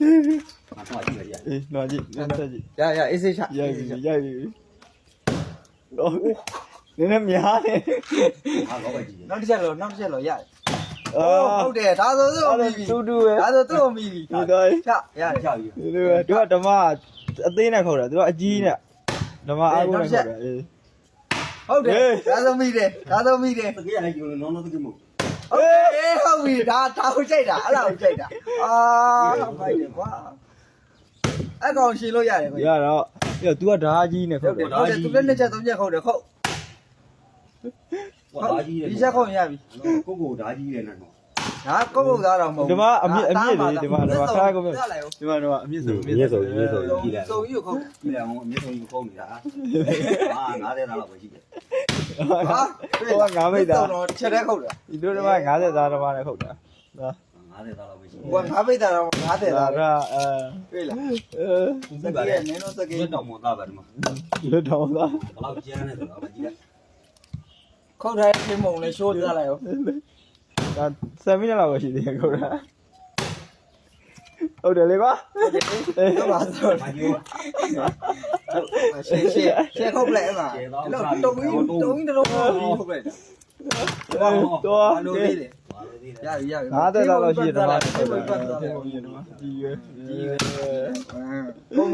ငါတော့ကြည့်ရရအေးတော့ကြည့်နည်းဆက်ကြည့်ရရအေးစေးချရိုက်ပြီရိုက်ပြီတော့နည်းနည်းများနေငါတော့ပဲကြည့်ရနောက်တစ်ချက်လို့နောက်တစ်ချက်လို့ရတယ်အာဟုတ်တယ်ဒါဆိုသူ့အဲ့မိပြီတူတူပဲဒါဆိုသူ့မိပြီဒီတော့ချရရကြောက်ရဒီလိုပဲသူကဓမ္မအသေးနဲ့ခုတ်တာသူကအကြီးနဲ့ဓမ္မအားကိုနဲ့ခုတ်တာအေးဟုတ်တယ်ဟေးဒါဆိုမိတယ်ဒါဆိုမိတယ်တကယ်လည်းယူလို့နော်နော်တကယ်မို့ဟုတ်တယ်ဟုတ် ပြီဒါဒါကိုကြိုက်တာအဲ့ဒါကိုကြိုက်တာအာဟုတ်တယ်ကွာအကောင်ရှင်လို့ရတယ်ကွာရတော့ပြသူကဓာကြီးနဲ့ခုဟုတ်တ်တတာယ်ဟုတ်တယ်သူလည်းနှစ်ချက်သုံးချက်ခုတ်တယ်ခုတ်ဟောဓာကြီးတယ်ဒီချက်ခုတ်ရပြီကိုကိုဓာကြီးတယ်နော် ဒါကုတ်ကုတ်သားတော့မဟုတ်ဓမ္မအမြင့်အမြင့်လေဓမ္မဓမ္မခါကုန်မြင့်ရလိုက်ဦးဒီမှာတော့အမြင့်ဆိုမြင့်ဆိုမြင့်ဆိုစုံကြီးကိုခုတ်ကြည့်လိုက်အောင်အမြင့်ဆုံးကြီးခုံးနေတာဟာ90သားလောက်ပဲရှိတယ်ဟာဟိုကငါးမိတ်တာတော့ချက်တဲ့ခုတ်တာဒီလိုဓမ္မ50သားဓမ္မနဲ့ခုတ်တာဒါ90သားလောက်ပဲရှိတယ်ဟိုကငါးပိတ်တာတော့ငါးတယ်ဒါလားကအဲတွေ့လားအဲစကေးနင်းတော့စကေးဒီတော့မသားပါဒီမှာလွတ်တော်သားဘလောက်ကျန်းနေဆိုတော့ကြည့်လိုက်ခုတ်ထားတဲ့ချင်းမုံလေးရှိုးပြလိုက်အောင် ဒါ7မိနစ်လောက်ပဲရှိသေးတယ်ခုတ်တာဟုတ်တယ်လေကွာဟုတ်ပါဆိုမကြီးရှေ့ရှေ့ရှေ့ခုတ်လိုက်မှာတော့တုံးကြီးတုံးကြီးတော့ခုတ်လိုက်တော့ဘာလို့လဲပါလို့ဒီရပြီရပြီ50သားလောက်ရှိတယ်ဓမ္မဒီဟုတ်ဘတယ်က်ပတ်သွားတယ်ဒီရွယ်ဒီရွယ်ဒီ